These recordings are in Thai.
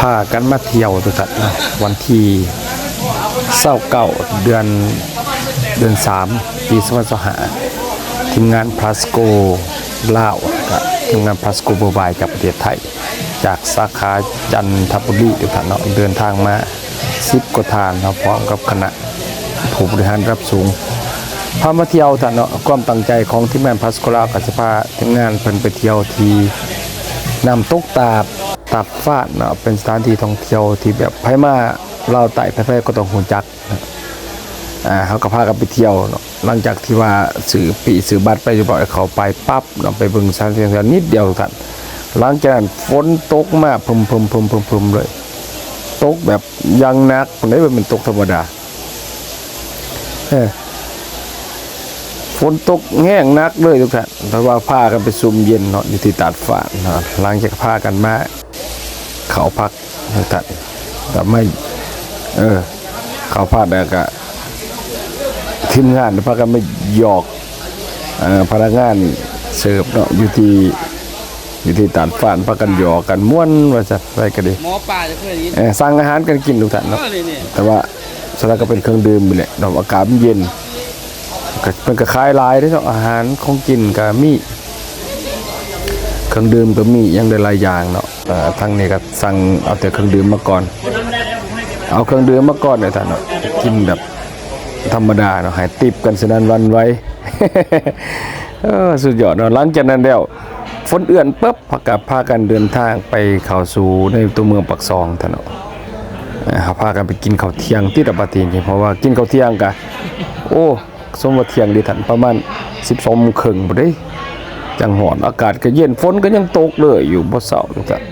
พากันมาเที่ยวตัวสัตว์นะวันที่เศร้าเก่าเดือนเดือนสามปีสองพันสิบห้าทีมงานพลาสโกลาวกับทีมงานพลาสโกเบอร์บายจากประเทศไทย จากสาขาจันทบุรีตัวสัตว์เนาะเดินทางมาสิบกว่าทานเนาะพร้อมกับคณะผู้บริหารระดับสูงพามาเที่ยวท่านเนาะความตั้งใจของทีมงานพลาสโกลากับสภาทีมงานเพิ่นไปเที่ยวที่น้ำตกตาด ตาดฟาดเนาะเป็นสถานที่ท่องเที่ยวที่แบบไผมาเราไต่ไผๆก็ต้องหูจักอ่าเขาก็พากันไปเที่ยวเนาะหลังจากที่ว่าสื่อปีสื่อบัตรไปเรียบร้อยเขาไปปั๊บเนาะไปบิ่งสถานที่ท่องเที่ยวนิดเดียวท่านหลังจากนั้นฝนตกมาพึมพึมพึมพึมพึมเลยตกแบบยังนักมันได้เป็นตกธรรมดาเออฝนตกแห้งนักเลยทุกท่านเพราะว่าพากันไปซุ่มเย็นเนาะอยู่ที่ตาดฟ้าเนาะหลังจากพากันมา เขาพักทุกท่านก็ไม่ เออ เขาพักแล้วก็ทีมงานพากันไม่หยอกเอ่อพนักงานเสิร์ฟเนาะอยู่ที่อยู่ที่ตาดฟ้านพากันหยอกกันม่วนว่าจะอะไรกันดีหมอป่าจะเคยได้ยินเออสั่งอาหารกันกินทุกท่านก็เนาะเลยเนี่ยแต่ว่าสลักก็เป็นเครื่องดื่มไปแหละเนาะอากาศมันเย็นก็มันก็คล้ายหลายเด้อเนาะอาหารของกินก็มี เครื่องดื่มก็มีอย่างหลายอย่างเนาะทางนี้ก็สั่งเอาแต่เครื่องดื่มมาก่อน เอาเครื่องดื่มมาก่อนเนี่ยท่านเนาะกินแบบธรรมดาเนาะให้ติบกันสนันวันไว้สุดยอดเนาะหลังจากนั้นแล้วฝนเอื่อนปุ๊บพากับพากันเดินทางไปเขาสูในตัวเมืองปักซองท่านเนาะเอ่อเขาพากันไปกินข้าวเที่ยงที่ตะปาตีนเพราะว่ากินข้าวเที่ยงกะโอ้สมว่าเที่ยงดีทันประมาณ12โมงครึ่งบ่ได้ จังหอนอากาศก็เย็นฝนก็ยังตกเลยอยู่บ่เช้าทุกท่น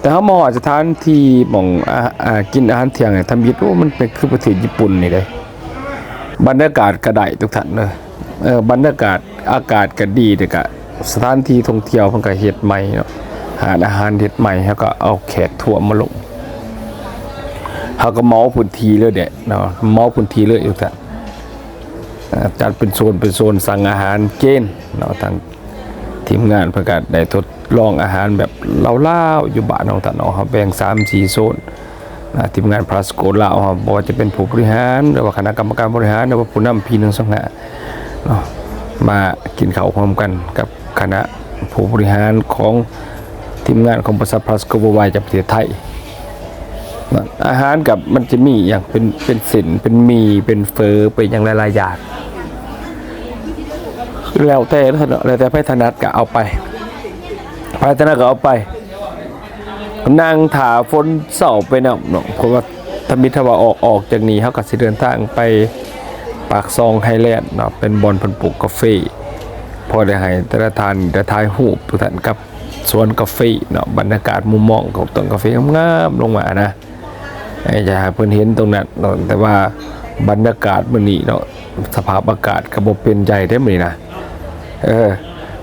แต่เฮามาฮอดสถานที่หม่องอ่ากินอาหารเที่ยงเนี่ยทำยิดโอ้มันเป็นคือประเทศญี่ปุ่นนี่เด้บรรยากาศก็ได้ทุกท่านเด้อเออบรรยากาศอากาศก็ดีเด้อก็สถานที่ท่องเที่ยวเพิ่นก็เฮ็ดใหม่เนาะหาอาหารเฮ็ดใหม่แล้วก็เอาแขกทั่วมาลงเขาก็เมาพื้นที่เลยเด็เนาะเมาพื้นที่เลยอยู่แต่จัดเป็นโซนเป็นโซนสั่งอาหารเกณฑ์เนาะทาง ทีมงานประกาศได้ทดลองอาหารแบบเล่าๆอยู่บ้านของท่านเนาะเขาแบ่งสามสี่โซนนะทีมงานพลาสโกลาวเขาบอกว่าจะเป็นผู้บริหารหรือว่าคณะกรรมการบริหารหรือว่าผู้นำพีหนึ่งสองหาเนาะมากินข้าวพร้อมกันกับคณะผู้บริหารของทีมงานของบริษัทพลาสโกบวายจากประเทศไทยอาหารกับมันจะมีอย่างเป็นเป็นสินเป็นมีเป็นเฟอเป็นอย่างหลายๆอย่าง แล้วแต่เนาะแล้วแต่ไพถนัดก็เอาไปไพถนัดก็เอาไปนั่งถาฝนเสาไปเนาะเนาะเพราะว่าถ้ามิถ้าว่าออกออกจากนี้เขาก็สิเดินทางไปปากซองไฮแลนด์เนาะเป็นบอลพันปลูกกาแฟพอได้ให้แต่ละทานแต่ทายหูปทุกท่านกับสวนกาแฟเนาะบรรยากาศมุมมองของต้นกาแฟงามลงมานะไอ้จะให้เพิ่อนเห็นตรงนั้นเนาะแต่ว่าบรรยากาศมื้อนี้เนาะสภาพอากาศก็บ่เป็นใจได้มื้อนี้นะ เออ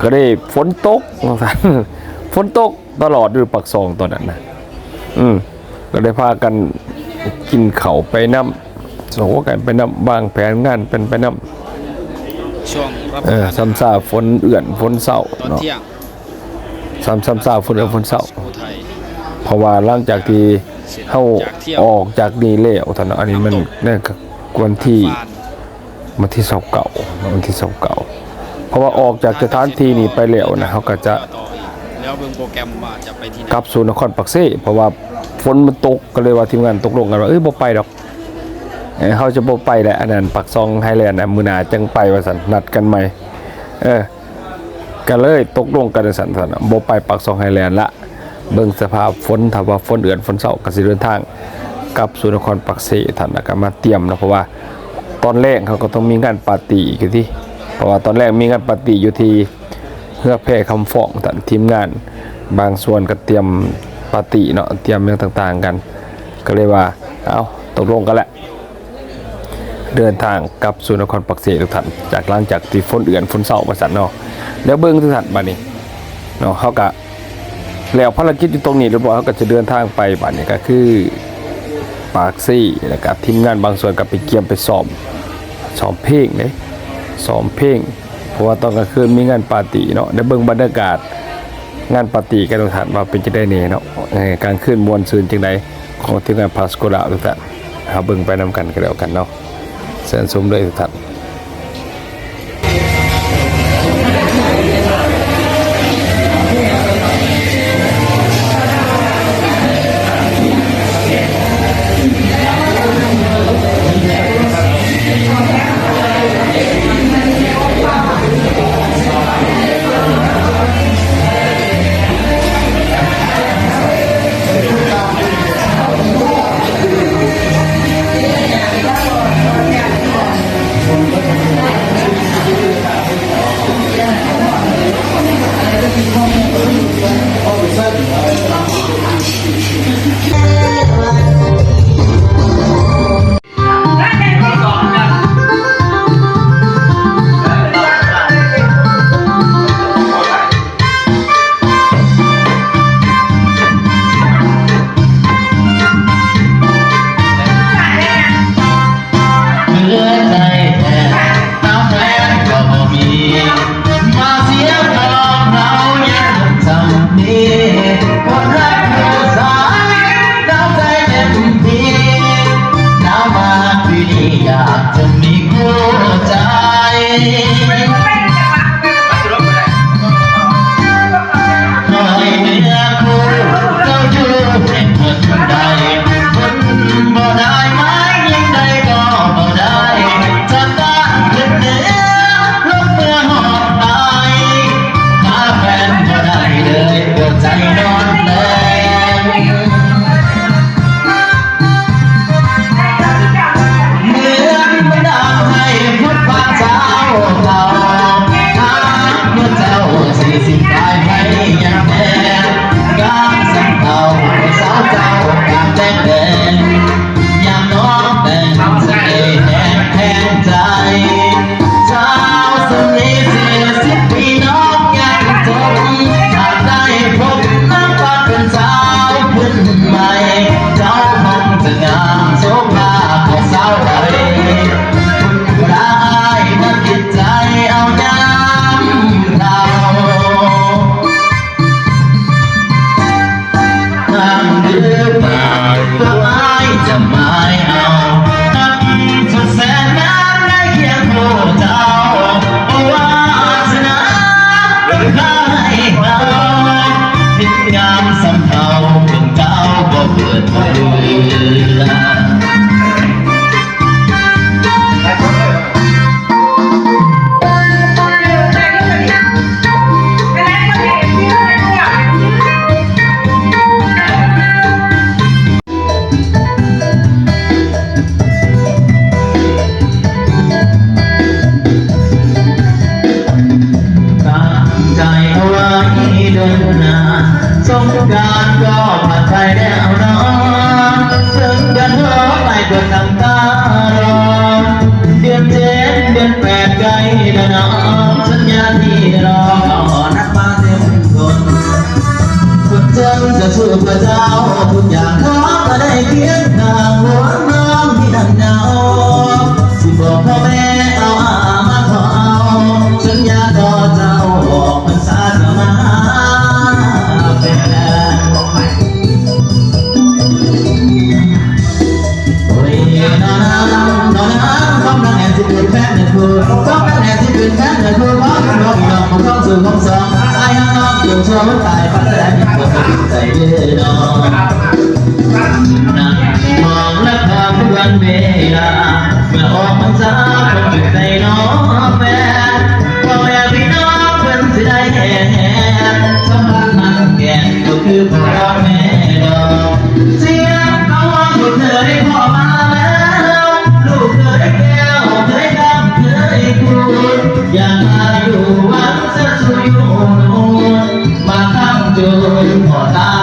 ก็ได้ฝนตกว่าซั่นฝนตกตลอดอยู่ปักซองตอนนั้นนะอืมก็ได้พากันกินข้าวไปน้ำโสกันไปน้ำวางแผนงานเป็นไปน้ำช่วงรับเออซ้ำซาฝนเอื่อนฝนเศร้าตอนเนาะเที่ยงซ้ำซ้ำซาฝนเอื่อนฝนเศร้าสุโขทัยเพราะว่าหลังจากที่เข้าออกจากนี้แล้วท่านเนาะอันนี้มันนั่นก็วันที่ฟานวันที่เสาเก่าวันที่เสาเก่า เพราะว่าออกจากสถานที่นี้ไปแล้วนะเขาก็จะต่ออีกแล้วเบิ่งโปรแกรมว่าจะไปที่ไหนกลับสู่นครปักเซ่เพราะว่าฝนมันตกก็เลยว่าทีมงานตกลงกันว่าเอ้ยบ่ไปดอกเขาจะบ่ไปแหละอันนั้นปักซองไฮแลนด์นะมื้อหน้าจังไปว่าซั่นนัดกันใหม่เออก็เลยตกลงกันซั่นซั่นบ่ไปปักซองไฮแลนด์ละเบิ่งสภาพฝนถ้าว่าฝนเอือนฝนเศร้าก็สิเดินทางกลับสู่นครปักเซ่ท่านก็มาเตรียมนะเพราะว่าตอนแรกเขาก็ต้องมีงานปาร์ตี้อีกันที่ เพราะว่าตอนแรกมีงานปาร์ตี้อยู่ที่เฮือแพร่คำฟ้องแต่ทีมงาน บางส่วนก็เตรียมปาร์ตี้เนาะเตรียมเรื่องต่างๆกัน ก็เลยว่าเอาตกลงกันแหละเดินทางกลับสู่นครปักเสทุกท่านจากหลังจากที่ฝนเอือนฝนเศร้ามาสันเนาะแล้วเบิ้งทุกท่านบัดนี้เนาะเขาก็แล้วภารกิจอยู่ตรงนี้เรียบร้อยเขาก็จะเดินทางไปบัดนี้ก็คือปากซี่แล้วก็ทีมงานบางส่วนก็ไปเกี่ยมไปซ้อมซ้อมเพลงเลย สอมเพ่งเพราะว่าตอนกลางคืนมีงานปาร์ตี้เนาะได้เบิ่งบรรยากาศ งานปาร์ตี้กันทุกท่านว่าเป็นจะได้เนเนาะกลางคืนมวลซืนจังใดของทีมงานพาสโกละทุกท่านเอาเบิ่งไปนำกันก็แล้วกันเนาะเสนสมเลยทุกท่าน decir ชั่วมันตายปัจจัยมีความสุขใจนอนนั่งมองและพาเพื่นเวลาเมื่อออกพรรษาคนจุดใจน้องแม่พ่อแม่พี่น้องเนสิได้แห่สมพันธ์มันแก่ก็คือพ่อแม่ดอกเสียงเขาว่าคุณเธอได้พ่อมาแล้วลูกเธอได้แก้วเธอดเธอคุณอย่ามาอยู่วัดจะสุยโอ้ 丢过她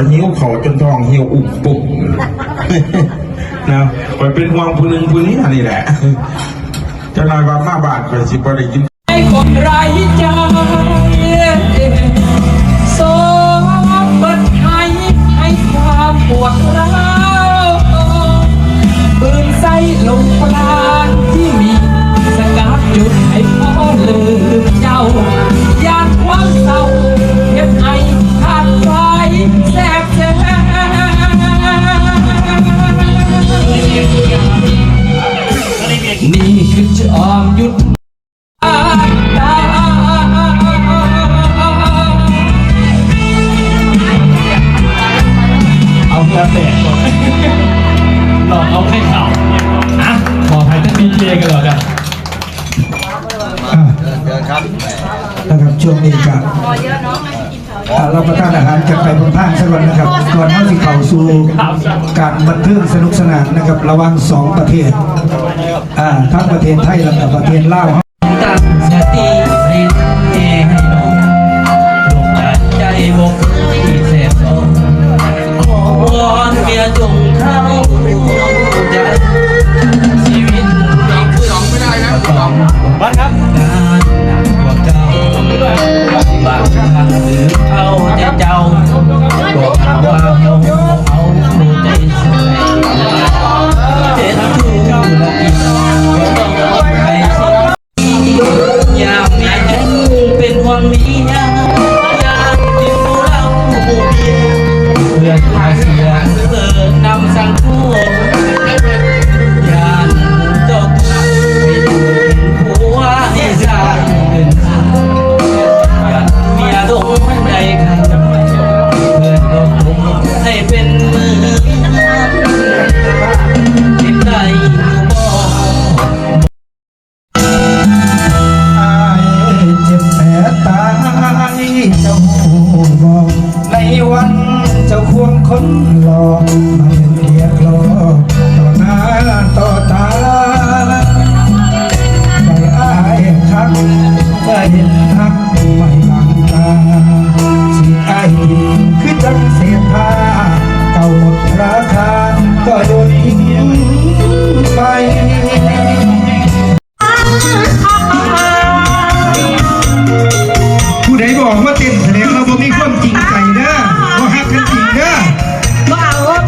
อยหิ้วเขาจนทองเหี่ยวอุบปุบนะไปเป็นวางผู้หนึงผู้นี้นี่แหละจะนายว่ามาบาทคอสิบริกิน เมียกันเหรอเนี่เดินครับนะครับช่วงนี้ครับเราประทานอาหารจะไปบนท่านสวรรค์นะครับ ก่อนที่จะเข้าสู่การบันเทิงสนุกสนานนะครับ ระหว่างสองประเทศทั้งประเทศไทยและประเทศลาวือเอาแต่เจ้าบอกคว่า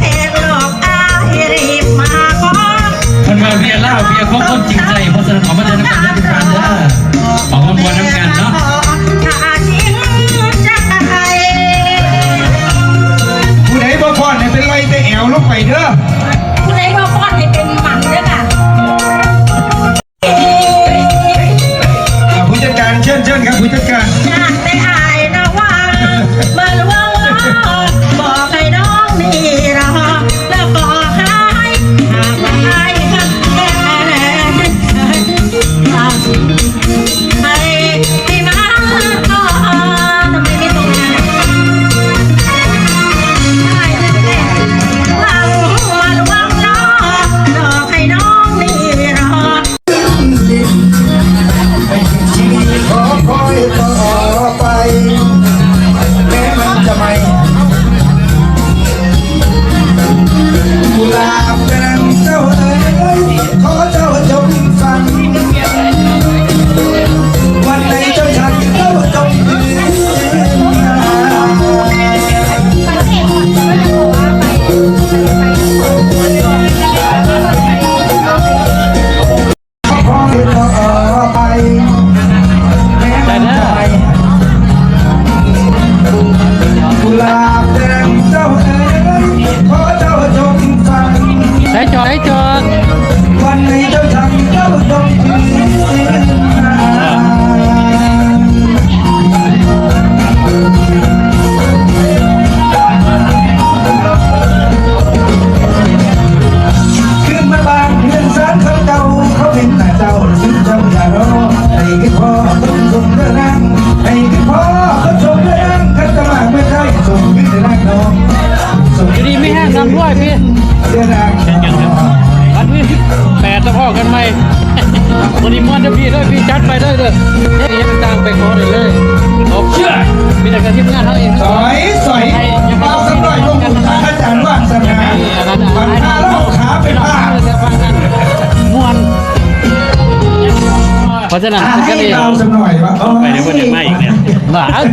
พลหกอานเบียร์เล่าเบียร์เขาคนจริงใจเพราะฉะนั้นอมาเดิน้ำกนน้ำกันเด้อขอมาบวนน้ำกนเนาะผู้ใดบ่พอนี่ยเป็นไรแต่แอวลงไปเด้อผู้ใดบ่พอนี่ยเป็นหมันเด้อค่ะผู้จัดการเชิญเชิญครับผู้จัดการ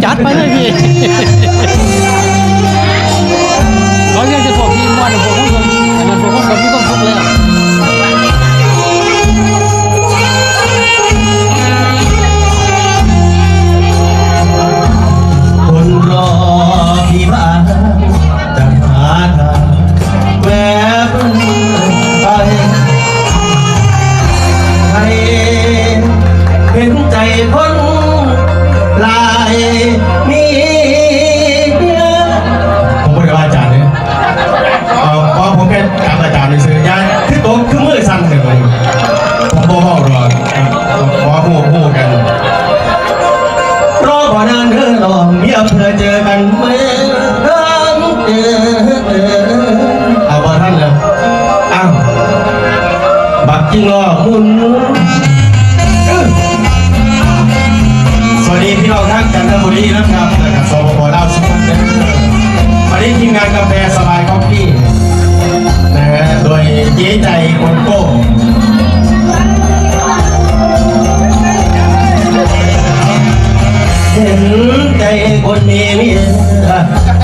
จัดไปเลย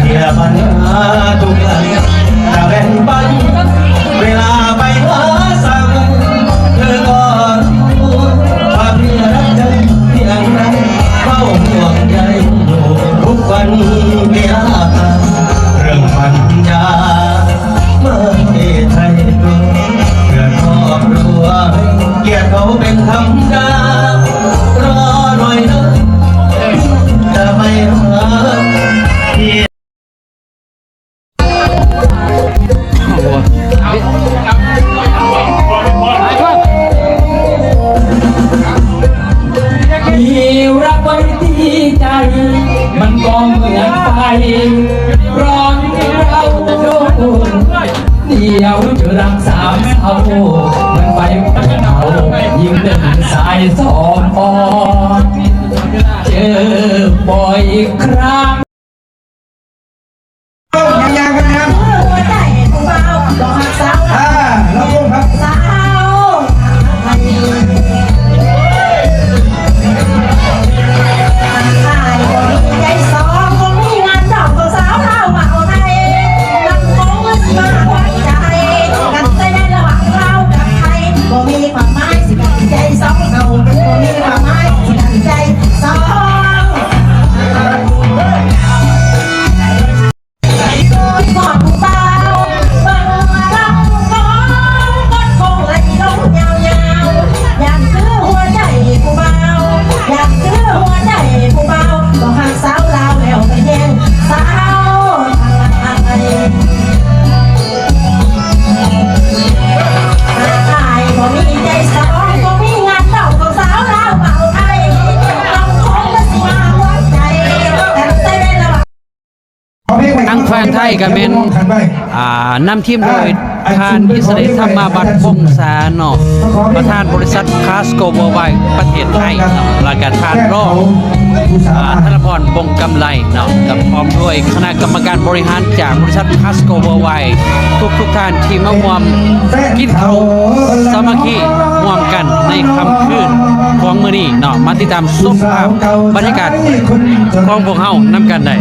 เดียอปัญหาตุกข์แต่เบ่งปันเวลา องเหมือนไฟร้อนเราทุกเดียวจะรักสามเท่ามันไปเขายิ่งเดินสายสองออนเจอบ่อยครั้งานไทยกับแมนอ่นำทีมโดยประานยิสเดลธรรมาบัตรพงษาเนาะประธานบริษัทคาสโกเวอร์ายประเทศไทยเนาะรายการทานรอบธนพรบงกำไลเนาะกับพร้อมด้วยคณะกรรมการบริหารจากบริษัทคาสโกเวอายทุกทุกท่านที่มาวมกินเขาสามัคคีรวมกันในคำคืนของมือนี้เนาะมาติดตามส้มภาพบรรยากาศของพวกเฮานำกันได้